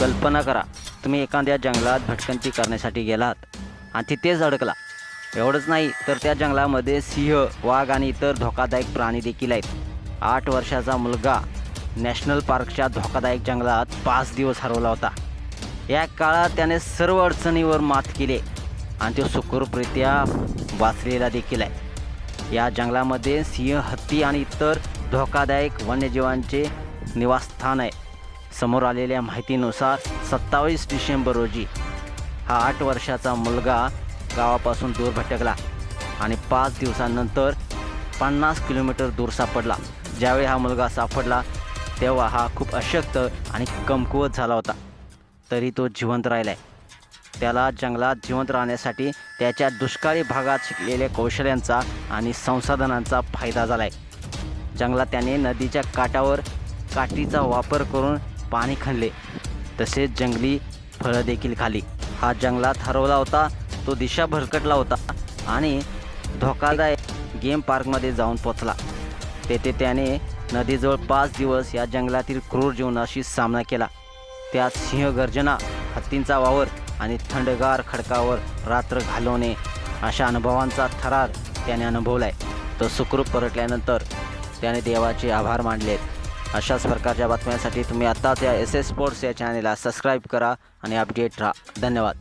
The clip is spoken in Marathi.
कल्पना करा तुम्ही एखाद्या जंगलात भटकंती करण्यासाठी गेलात आणि तिथेच अडकला एवढंच नाही तर त्या जंगलामध्ये सिंह वाघ आणि इतर धोकादायक प्राणी देखील आहेत. आठ वर्षाचा मुलगा नॅशनल पार्कच्या धोकादायक जंगलात पाच दिवस हरवला होता. या काळात त्याने सर्व अडचणीवर मात केली आणि तो सुखरूपरित्या वाचलेला देखील आहे. या जंगलामध्ये सिंह हत्ती आणि इतर धोकादायक वन्यजीवांचे निवासस्थान आहे. समोर आलेल्या माहितीनुसार सत्तावीस डिसेंबर रोजी हा आठ वर्षाचा मुलगा गावापासून दूर भटकला आणि पाच दिवसानंतर पन्नास किलोमीटर दूर सापडला. ज्यावेळी हा मुलगा सापडला तेव्हा हा खूप अशक्त आणि कमकुवत झाला होता. तरी तो जिवंत राहिला आहे त्याला जंगलात जिवंत राहण्यासाठी त्याच्या दुष्काळी भागात शिकलेल्या कौशल्यांचा आणि संसाधनांचा फायदा झाला आहे जंगलात त्याने नदीच्या काठावर काठीचा वापर करून पाणी खणले तसेच जंगली फळं देखील खाली. हा जंगलात हरवला होता तो दिशा भरकटला होता आणि धोकादायक गेम पार्कमध्ये जाऊन पोचला तेथे त्याने नदीजवळ पाच दिवस या जंगलातील क्रूर जीवनाशी सामना केला. त्यात सिंहगर्जना हत्तींचा वावर आणि थंडगार खडकावर रात्र घालवणे अशा अनुभवांचा थरार त्याने अनुभवला आहे तो सुखरूप परतल्यानंतर त्याने देवाचे आभार मानलेत. अशाच प्रकारच्या बातम्यांसाठी तुम्ही आत्ताच या एस एस स्पोर्ट्स या चॅनेलला सबस्क्राईब करा आणि अपडेट राहा. धन्यवाद.